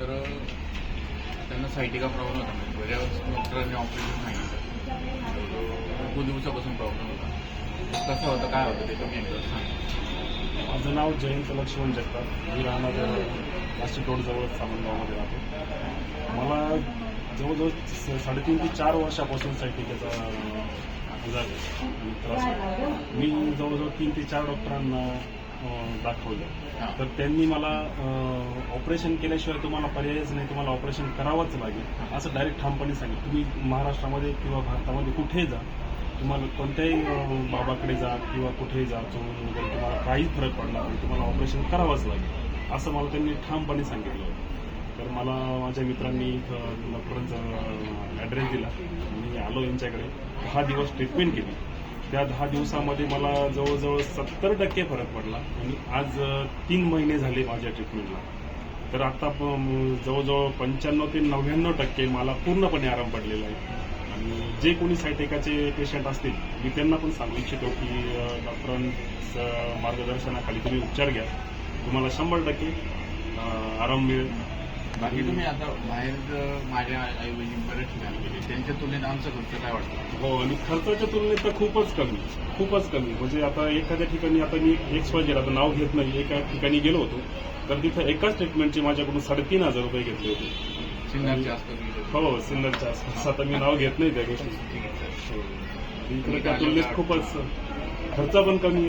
तर त्यांना sciatica problem होता. म्हणजे बऱ्याच डॉक्टरांनी ऑपरेशन सांगितलं. खूप दिवसापासून प्रॉब्लेम होता. कसं होतं काय होतं ते तुम्ही एकदा सांगा. माझं नाव जयंत लक्ष्मण जगताप. मी राहणार नाशिक रोडजवळ सामनगावमध्ये राहतो. मला जवळजवळ स- साडेतीन ते चार वर्षापासून सायटिकाचा आजार त्रास आहे. मी जवळजवळ तीन ते चार डॉक्टरांना दाखवलं. तर त्यांनी मला ऑपरेशन केल्याशिवाय तुम्हाला पर्यायच नाही तुम्हाला ऑपरेशन करावंच लागेल. असं डायरेक्ट ठामपणे सांगितलं. तुम्ही महाराष्ट्रामध्ये किंवा भारतामध्ये कुठेही जा तुम्हाला कोणत्याही बाबाकडे जा किंवा कुठेही जा चोरून वगैरे तुम्हाला काही फरक पडला नाही. तुम्हाला ऑपरेशन करावंच लागेल. असं मला त्यांनी ठामपणे सांगितलं. होतं तर मला माझ्या मित्रांनी डॉक्टरांचा ॲड्रेस दिला. मी आलो यांच्याकडे. दहा दिवस ट्रीटमेंट केली. त्या दहा दिवसामध्ये मला जवळजवळ सत्तर टक्के फरक पडला आणि आज तीन महिने झाले माझ्या ट्रीटमेंटला तर आता प- जवळजवळ पंच्याण्णव ते नव्याण्णव टक्के मला पूर्णपणे आराम पडलेला आहे. आणि जे कोणी सायटेकाचे पेशंट असतील मी त्यांना पण सांगू इच्छितो की डॉक्टरांचं मार्गदर्शनाखाली तुम्ही उपचार घ्या. तुम्हाला शंभर टक्के आराम मिळेल. बाकी तुम्ही आता बाहेर माझ्या ऐवजी बरेच ठिकाणी गेले. त्यांच्या तुलनेत आमचा खर्च काय वाटतं? हो आणि खर्चाच्या तुलनेत तर खूपच कमी. खूपच कमी. म्हणजे आता एखाद्या ठिकाणी आता मी एक्स वाय आता नाव घेत नाही एका ठिकाणी गेलो होतो. तर तिथं एकाच ट्रीटमेंटचे माझ्याकडून साडेतीन हजार रुपये घेतले होते. असतं हो सिन्नरच्या आसपास आता मी नाव घेत नाही त्या गोष्टी हो. इकडे त्या तुलनेत खूपच खर्च पण कमी